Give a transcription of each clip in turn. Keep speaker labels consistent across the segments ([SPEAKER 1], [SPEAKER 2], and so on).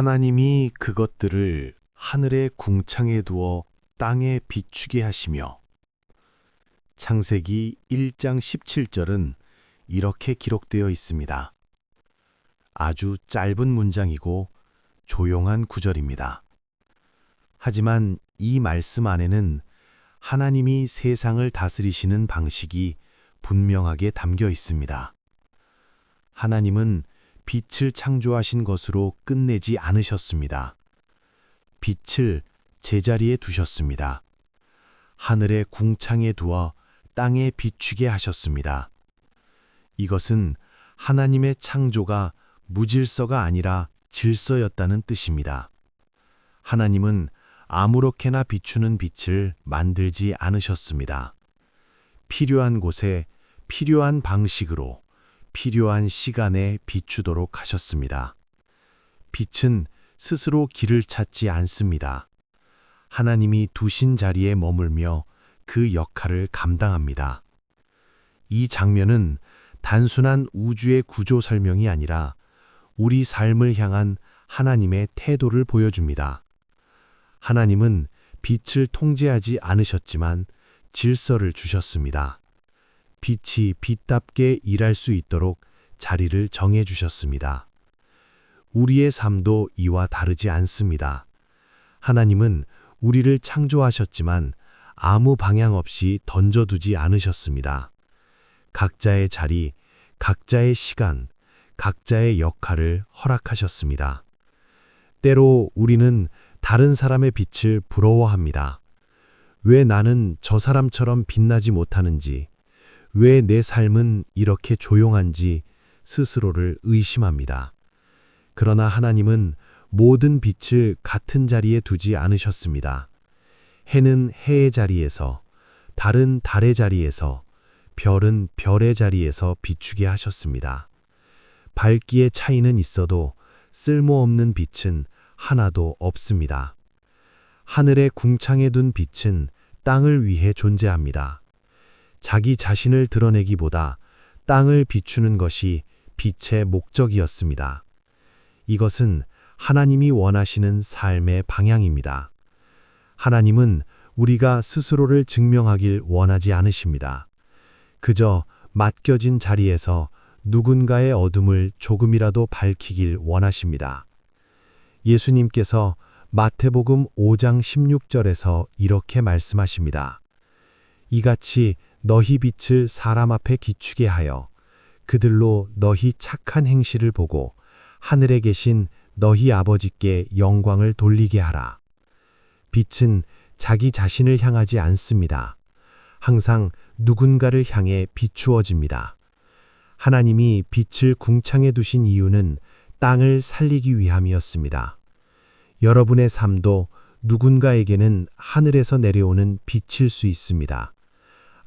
[SPEAKER 1] 하나님이 그것들을 하늘의 궁창에 두어 땅에 비추게 하시며 창세기 1장 17절은 이렇게 기록되어 있습니다. 아주 짧은 문장이고 조용한 구절입니다. 하지만 이 말씀 안에는 하나님이 세상을 다스리시는 방식이 분명하게 담겨 있습니다. 하나님은 빛을 창조하신 것으로 끝내지 않으셨습니다. 빛을 제자리에 두셨습니다. 하늘의 궁창에 두어 땅에 비추게 하셨습니다. 이것은 하나님의 창조가 무질서가 아니라 질서였다는 뜻입니다. 하나님은 아무렇게나 비추는 빛을 만들지 않으셨습니다. 필요한 곳에 필요한 방식으로 필요한 시간에 비추도록 하셨습니다. 빛은 스스로 길을 찾지 않습니다. 하나님이 두신 자리에 머물며 그 역할을 감당합니다. 이 장면은 단순한 우주의 구조 설명이 아니라 우리 삶을 향한 하나님의 태도를 보여줍니다. 하나님은 빛을 통제하지 않으셨지만 질서를 주셨습니다. 빛이 빛답게 일할 수 있도록 자리를 정해 주셨습니다. 우리의 삶도 이와 다르지 않습니다. 하나님은 우리를 창조하셨지만 아무 방향 없이 던져두지 않으셨습니다. 각자의 자리, 각자의 시간, 각자의 역할을 허락하셨습니다. 때로 우리는 다른 사람의 빛을 부러워합니다. 왜 나는 저 사람처럼 빛나지 못하는지, 왜 내 삶은 이렇게 조용한지 스스로를 의심합니다. 그러나 하나님은 모든 빛을 같은 자리에 두지 않으셨습니다. 해는 해의 자리에서, 달은 달의 자리에서, 별은 별의 자리에서 비추게 하셨습니다. 밝기의 차이는 있어도 쓸모없는 빛은 하나도 없습니다. 하늘의 궁창에 둔 빛은 땅을 위해 존재합니다. 자기 자신을 드러내기보다 땅을 비추는 것이 빛의 목적이었습니다. 이것은 하나님이 원하시는 삶의 방향입니다. 하나님은 우리가 스스로를 증명하길 원하지 않으십니다. 그저 맡겨진 자리에서 누군가의 어둠을 조금이라도 밝히길 원하십니다. 예수님께서 마태복음 5장 16절에서 이렇게 말씀하십니다. 이같이 너희 빛을 사람 앞에 기추게 하여 그들로 너희 착한 행실을 보고 하늘에 계신 너희 아버지께 영광을 돌리게 하라. 빛은 자기 자신을 향하지 않습니다. 항상 누군가를 향해 비추어집니다. 하나님이 빛을 궁창에 두신 이유는 땅을 살리기 위함이었습니다. 여러분의 삶도 누군가에게는 하늘에서 내려오는 빛일 수 있습니다.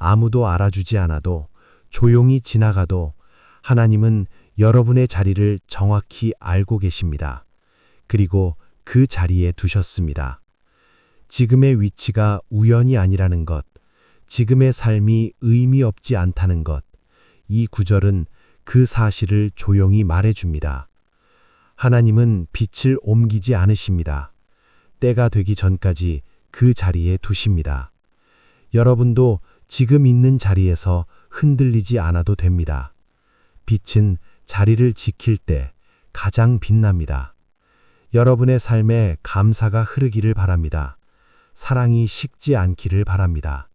[SPEAKER 1] 아무도 알아주지 않아도 조용히 지나가도 하나님은 여러분의 자리를 정확히 알고 계십니다. 그리고 그 자리에 두셨습니다. 지금의 위치가 우연이 아니라는 것, 지금의 삶이 의미 없지 않다는 것, 이 구절은 그 사실을 조용히 말해줍니다. 하나님은 빛을 옮기지 않으십니다. 때가 되기 전까지 그 자리에 두십니다. 여러분도 지금 있는 자리에서 흔들리지 않아도 됩니다. 빛은 자리를 지킬 때 가장 빛납니다. 여러분의 삶에 감사가 흐르기를 바랍니다. 사랑이 식지 않기를 바랍니다.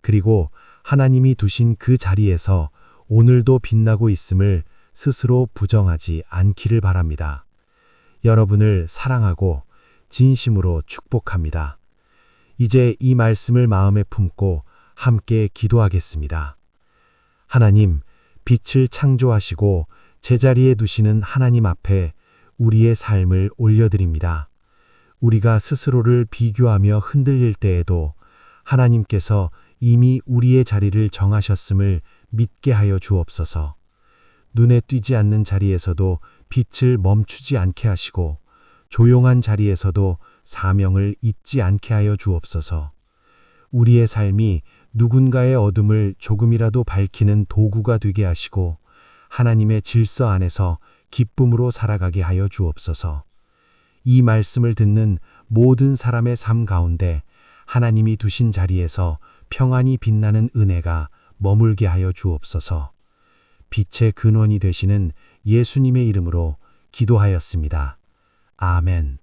[SPEAKER 1] 그리고 하나님이 두신 그 자리에서 오늘도 빛나고 있음을 스스로 부정하지 않기를 바랍니다. 여러분을 사랑하고 진심으로 축복합니다. 이제 이 말씀을 마음에 품고 함께 기도하겠습니다. 하나님, 빛을 창조하시고 제자리에 두시는 하나님 앞에 우리의 삶을 올려드립니다. 우리가 스스로를 비교하며 흔들릴 때에도 하나님께서 이미 우리의 자리를 정하셨음을 믿게 하여 주옵소서. 눈에 띄지 않는 자리에서도 빛을 멈추지 않게 하시고 조용한 자리에서도 사명을 잊지 않게 하여 주옵소서. 우리의 삶이 누군가의 어둠을 조금이라도 밝히는 도구가 되게 하시고 하나님의 질서 안에서 기쁨으로 살아가게 하여 주옵소서. 이 말씀을 듣는 모든 사람의 삶 가운데 하나님이 두신 자리에서 평안이 빛나는 은혜가 머물게 하여 주옵소서. 빛의 근원이 되시는 예수님의 이름으로 기도하였습니다. 아멘.